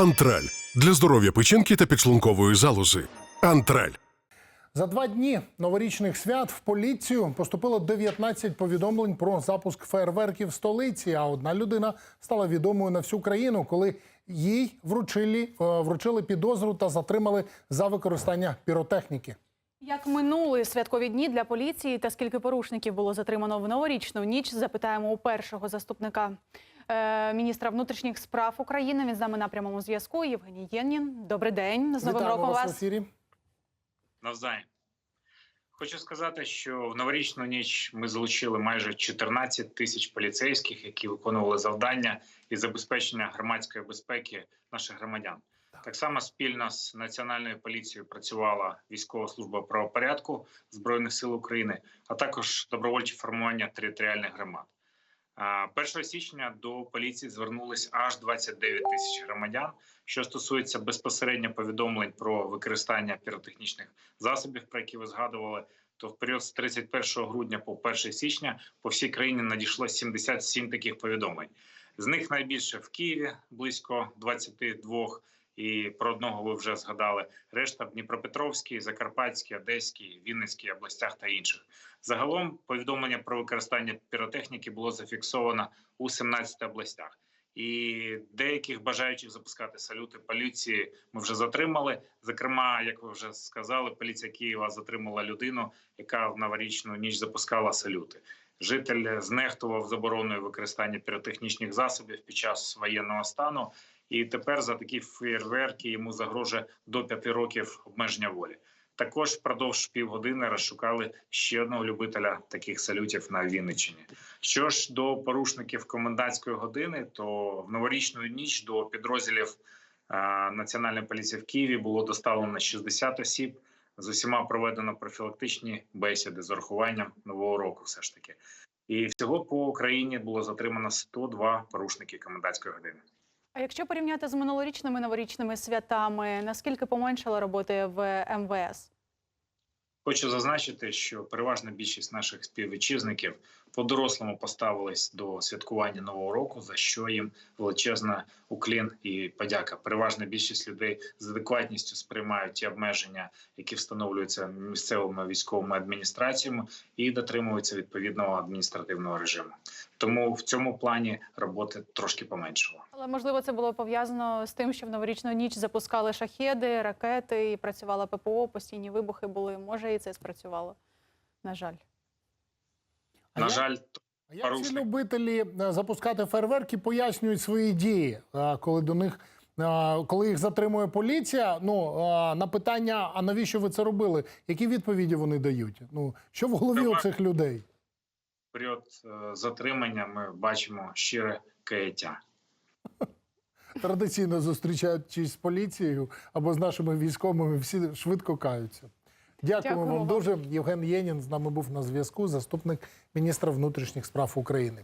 Антраль для здоров'я печінки та підшлункової залози. Антраль. За два дні новорічних свят в поліцію поступило 19 повідомлень про запуск фейерверків в столиці. А одна людина стала відомою на всю країну, коли їй вручили, е, вручили підозру та затримали за використання піротехніки. Як минули святкові дні для поліції та скільки порушників було затримано в новорічну ніч? Запитаємо у першого заступника міністра внутрішніх справ України. Він з нами на прямому зв'язку. Євгеній Єнін. Добрий день. З новим роком вас вас. ефірі. Навзаєм. Хочу сказати, що в новорічну ніч ми залучили майже 14 тисяч поліцейських, які виконували завдання із забезпечення громадської безпеки наших громадян. Так само спільно з національною поліцією працювала військова служба правопорядку збройних сил України, а також добровольчі формування територіальних громад. А, 1 січня до поліції звернулись аж 29 тисяч громадян. Що стосується безпосередньо повідомлень про використання піротехнічних засобів, про які ви згадували, то в період з 31 грудня по 1 січня по всій країні надійшло 77 таких повідомлень. З них найбільше в Києві близько 22, і про одного ви вже згадали. Решта Дніпропетровській, Закарпатській, Одеській, Вінницькій областях та інших. Загалом повідомлення про використання піротехніки було зафіксовано у 17 областях. І деяких бажаючих запускати салюти поліції ми вже затримали. Зокрема, як ви вже сказали, поліція Києва затримала людину, яка в новорічну ніч запускала салюти. Житель знехтував забороною використання піротехнічних засобів під час воєнного стану, і тепер за такі фейерверки йому загрожує до п'яти років обмеження волі. Також впродовж півгодини розшукали ще одного любителя таких салютів на Вінниччині. Що ж до порушників комендантської години, то в новорічну ніч до підрозділів Національної поліції в Києві було доставлено 60 осіб. З усіма проведено профілактичні бесіди з урахуванням нового року. Все ж таки, і всього по Україні було затримано 102 порушники комендантської години. А якщо порівняти з минулорічними новорічними святами, наскільки поменшала роботи в МВС? Хочу зазначити, що переважна більшість наших співвітчизників по-дорослому поставились до святкування нового року, за що їм величезна уклін і подяка. Переважна більшість людей з адекватністю сприймають ті обмеження, які встановлюються місцевими військовими адміністраціями, і дотримуються відповідного адміністративного режиму. Тому в цьому плані роботи трошки поменшало. Але можливо це було пов'язано з тим, що в новорічну ніч запускали шахеди, ракети і працювала ППО, постійні вибухи були. Може, і це спрацювало. На жаль. На жаль, А як ці любителі е, запускати фейерверки пояснюють свої дії, е, коли до них. е, Коли їх затримує поліція, ну на питання, а навіщо ви це робили? Які відповіді вони дають? Ну що в голові у цих людей? в період затримання ми бачимо щире каяття. Традиційно зустрічаючись з поліцією або з нашими військовими, всі швидко каються. Дякуємо Дякую вам вам. дуже. Євген Єнін з нами був на зв'язку, заступник міністра внутрішніх справ України.